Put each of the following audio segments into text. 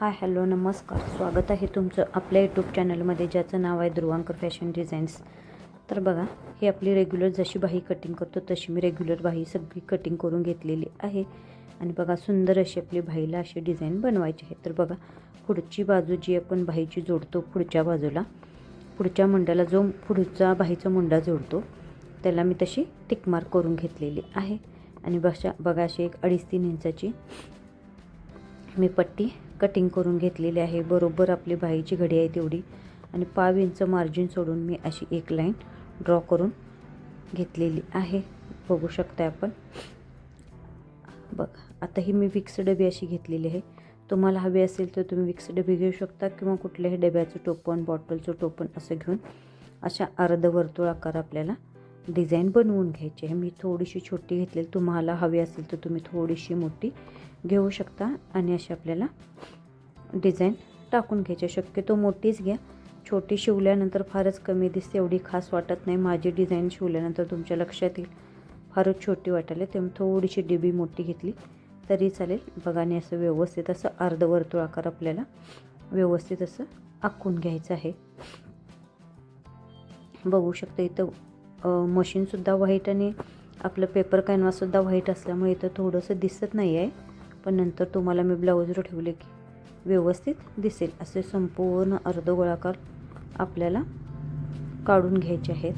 Hi hello नमस्कार. स्वागत आहे तुमचं आपल्या यूट्यूब चॅनलमध्ये ज्याचं नाव आहे ध्रुवांकर फॅशन डिझाईन्स. तर बघा हे आपली रेग्युलर जशी बाही कटिंग करतो तशी मी रेग्युलर बाही सगळी कटिंग करून घेतलेली आहे. आणि बघा सुंदर अशी आपली बाहीला अशी डिझाईन बनवायची आहे. तर बघा पुढची बाजू जी आपण बाहीची जोडतो पुढच्या बाजूला पुढच्या मुंड्याला जो पुढचा बाहीचा मुंडा जोडतो त्याला मी तशी टिकमार्क करून घेतलेली आहे. आणि बशा बघा अशी एक अडीच तीन इंचाची मी पट्टी कटिंग करून घेतलेली आहे. बरोबर आपली बाईची घडी आहे तेवढी. आणि पाव इंच मार्जिन सोडून मी अशी एक लाईन ड्रॉ करून घेतलेली आहे. बघू शकता आपण. बघ आता ही मी विक्स डबी अशी घेतलेली आहे. तुम्हाला हवी असेल तर तुम्ही विक्स डबी घेऊ शकता किंवा कुठल्याही डब्याचं टोपण बॉटलचं टोपण असं घेऊन अशा अर्धवर्तुळ आकार आपल्याला डिझाईन बनवून घ्यायची आहे. मी थोडीशी छोटी घेतलेली तुम्हाला हवी असेल तर तुम्ही थोडीशी मोठी घेऊ शकता आणि अशी आपल्याला डिझाईन टाकून घ्यायची शक्यतो मोठीच घ्या. छोटी शिवल्यानंतर फारच कमी दिसते एवढी खास वाटत नाही. माझी डिझाईन शिवल्यानंतर तुमच्या लक्षात येईल. फारच छोटी वाटायला तेव्हा थोडीशी डिबी मोठी घेतली तरी चालेल. बघा आणि असं व्यवस्थित असं अर्धवर्तुळ आकार आपल्याला व्यवस्थित असं आखून घ्यायचं आहे. बघू शकता इथं मशीनसुद्धा व्हाईट आणि आपलं पेपर कॅनव्हाससुद्धा व्हाईट असल्यामुळे इथं थोडंसं दिसत नाही आहे पण नंतर तुम्हाला मी ब्लाऊजवर ठेवले की व्यवस्थित दिसेल. असे संपूर्ण अर्धगोळाकार आपल्याला काढून घ्यायचे आहेत.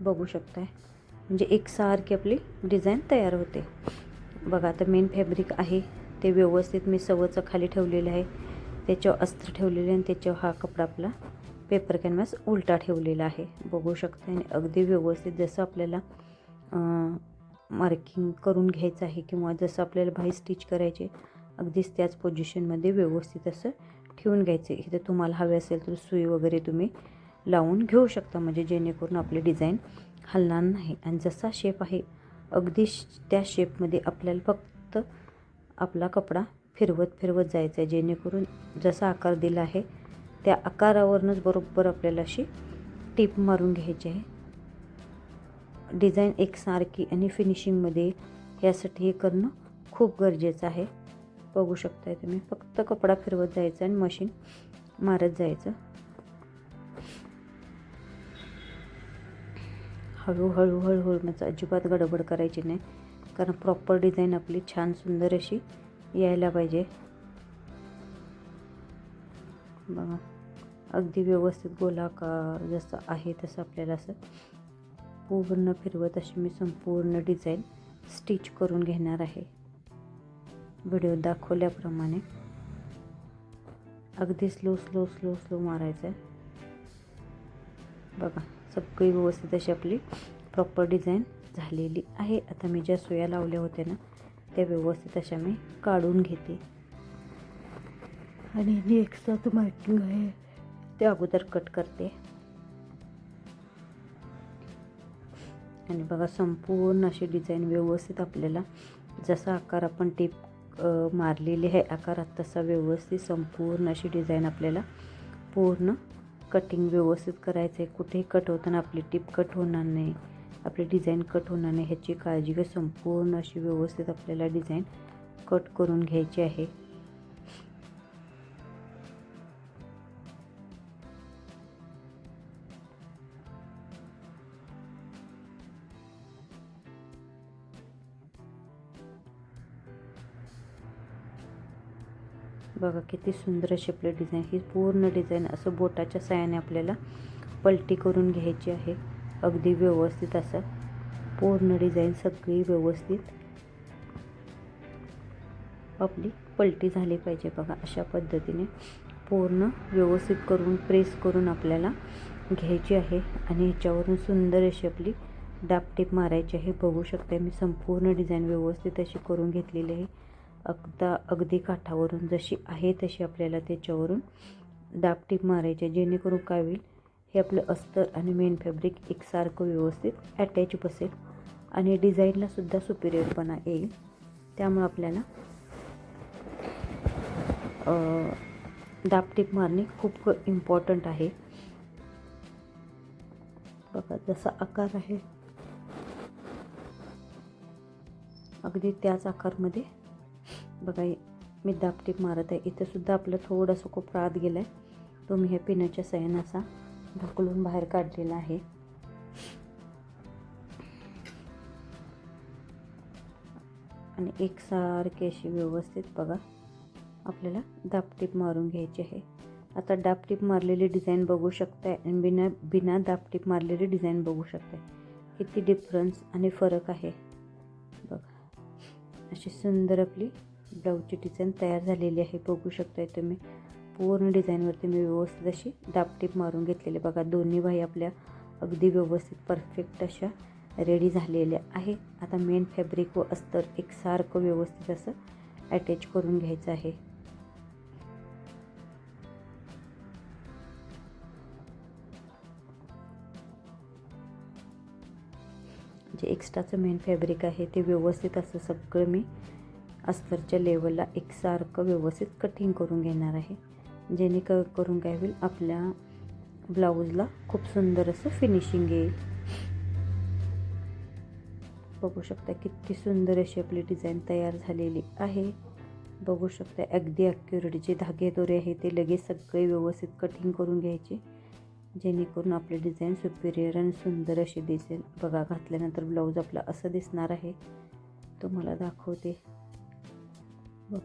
बघू शकताय. म्हणजे एकसारखी आपली डिझाईन तयार होते. बघा आता मेन फॅब्रिक आहे. ते व्यवस्थित मी सवचं खाली ठेवलेलं आहे. त्याच्यावर अस्त्र ठेवलेले आणि त्याच्यावर हा कपडा आपला पेपर कॅनव्हास उलटा ठेवलेला आहे. बघू शकता आणि अगदी व्यवस्थित जसं आपल्याला मार्किंग करून घ्यायचं आहे किंवा जसं आपल्याला बाही स्टिच करायचे अगदीच त्याच पोझिशनमध्ये व्यवस्थित असं ठेवून घ्यायचं. आहे तर तुम्हाला हवे असेल तर सुई वगैरे तुम्ही लावून घेऊ शकता म्हणजे जेणेकरून आपली डिझाईन हलणार नाही. आणि जसा शेप आहे अगदी त्या शेपमध्ये आपल्याला फक्त आपला कपडा फिरवत फिरवत जायचं आहे. जेणेकरून जसा आकार दिला आहे त्या आकारावरूनच बरोबर आपल्याला अशी टीप मारून घ्यायची आहे. डिझाईन एकसारखी आणि फिनिशिंगमध्ये यासाठी हे करणं खूप गरजेचं आहे. बघू शकताय तुम्ही फक्त कपडा फिरवत जायचं आणि मशीन मारत जायचं. हळूहळू हळूहळू म्हणजे अजिबात गडबड करायची नाही. कारण प्रॉपर डिझाईन आपली छान सुंदर अशी यायला पाहिजे. बघा अगदी व्यवस्थित गोलाकार जसं आहे तसं आपल्याला असं पूर्ण फिरवत अशी मी संपूर्ण डिझाईन स्टिच करून घेणार आहे. व्हिडिओ दाखवल्याप्रमाणे. अगदी स्लो स्लो स्लो स्लो मारायचं आहे बघा सगळी व्यवस्थित अशी आपली प्रॉपर डिझाईन झालेली आहे. आता मी ज्या सोया लावल्या होत्या ना त्या व्यवस्थित अशा मी काढून घेते. आणि जी एक्स्ट्राचं मार्किंग आहे ते अगोदर कट करते. आणि बघा संपूर्ण अशी डिझाईन व्यवस्थित आपल्याला जसा आकार आपण टीप मारलेली आहे आकारात तसा व्यवस्थित संपूर्ण अशी डिझाईन आपल्याला पूर्ण कटिंग व्यवस्थित करायचं आहे कुठेही कट होताना आपली टीप कट होणार नाही. आपली डिझाईन कट होणार नाही ह्याची काळजी घ्या. संपूर्ण अशी व्यवस्थित आपल्याला डिझाईन कट करून घ्यायची आहे. बघा किती सुंदर अशी आपली डिझाईन ही पूर्ण डिझाईन असं बोटाच्या साह्याने आपल्याला पलटी करून घ्यायची आहे. अगदी व्यवस्थित असं. पूर्ण डिझाईन सगळी व्यवस्थित. आपली पलटी झाली पाहिजे बघा अशा पद्धतीने. पूर्ण व्यवस्थित करून प्रेस करून आपल्याला घ्यायची आहे. आणि ह्याच्यावरून सुंदर अशी आपली डापटीप मारायची आहे. बघू शकते मी संपूर्ण डिझाईन व्यवस्थित अशी करून घेतलेली आहे. अगदा अगदी काठावरून जशी आहे तशी आपल्याला त्याच्यावरून दाबटीप मारायची जेणेकरून काय होईल हे आपलं अस्तर आणि मेन फॅब्रिक एकसारखं व्यवस्थित अटॅच बसेल. आणि डिझाईनलासुद्धा सुपिरियरपणा येईल. त्यामुळं आपल्याला दापटीप मारणे खूप इम्पॉर्टंट आहे. बघा जसा आकार आहे अगदी त्याच आकारमध्ये. बघा मी दापटीप मारत आहे. इथंसुद्धा आपलं थोडंसं कोपरा आत गेला आहे तो मी ह्या पिनाच्या सहाय्यानं असा ढकलून बाहेर काढलेला आहे. आणि एकसारखी अशी व्यवस्थित बघा आपल्याला दापटीप मारून घ्यायची आहे. आता दापटीप मारलेली डिझाईन बघू शकताय आणि बिना बिना दापटीप मारलेली डिझाईन बघू शकताय. किती डिफरन्स आणि फरक आहे. बघा अशी सुंदर आपली ब्लाऊजची डिझाईन तयार झालेली आहे बघू शकताय तुम्ही. पूर्ण डिझाईनवरती मी व्यवस्थित अशी दापटीप मारून घेतलेली. बघा दोन्ही बाई आपल्या अगदी व्यवस्थित परफेक्ट अशा रेडी झालेल्या आहे. आता मेन फॅब्रिक व अस्तर एकसारखं व्यवस्थित असं अटॅच करून घ्यायचं आहे. जे एक्स्ट्राचं मेन फॅब्रिक आहे ते व्यवस्थित असं सगळं मी अस्तरच्या लेवलला एकसारखं व्यवस्थित कटिंग करून घेणार आहे. जेणे क करून काय होईल आपल्या ब्लाऊजला खूप सुंदर असं फिनिशिंग येईल. बघू शकता किती सुंदर अशी आपली डिझाईन तयार झालेली आहे. बघू शकता अगदी ॲक्युरेट जे धागे दोरे आहे ते लगेच सगळे व्यवस्थित कटिंग करून घ्यायचे. जेणेकरून आपली डिझाईन सुपिरियर आणि सुंदर अशी दिसेल. बघा घातल्यानंतर ब्लाऊज आपला असं दिसणार आहे. तुम्हाला दाखवते. बघ.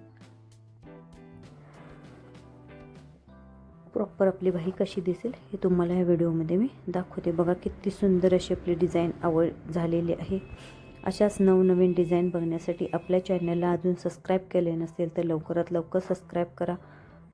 प्रॉपर आपली बाही कशी दिसेल हे तुम्हाला ह्या व्हिडिओमध्ये मी दाखवते. बघा किती सुंदर अशी आपली डिझाईन आवड झालेली आहे. अशाच नवनवीन डिझाईन बघण्यासाठी आपल्या चॅनलला अजून सबस्क्राईब केले नसेल तर लवकरात लवकर सबस्क्राईब करा.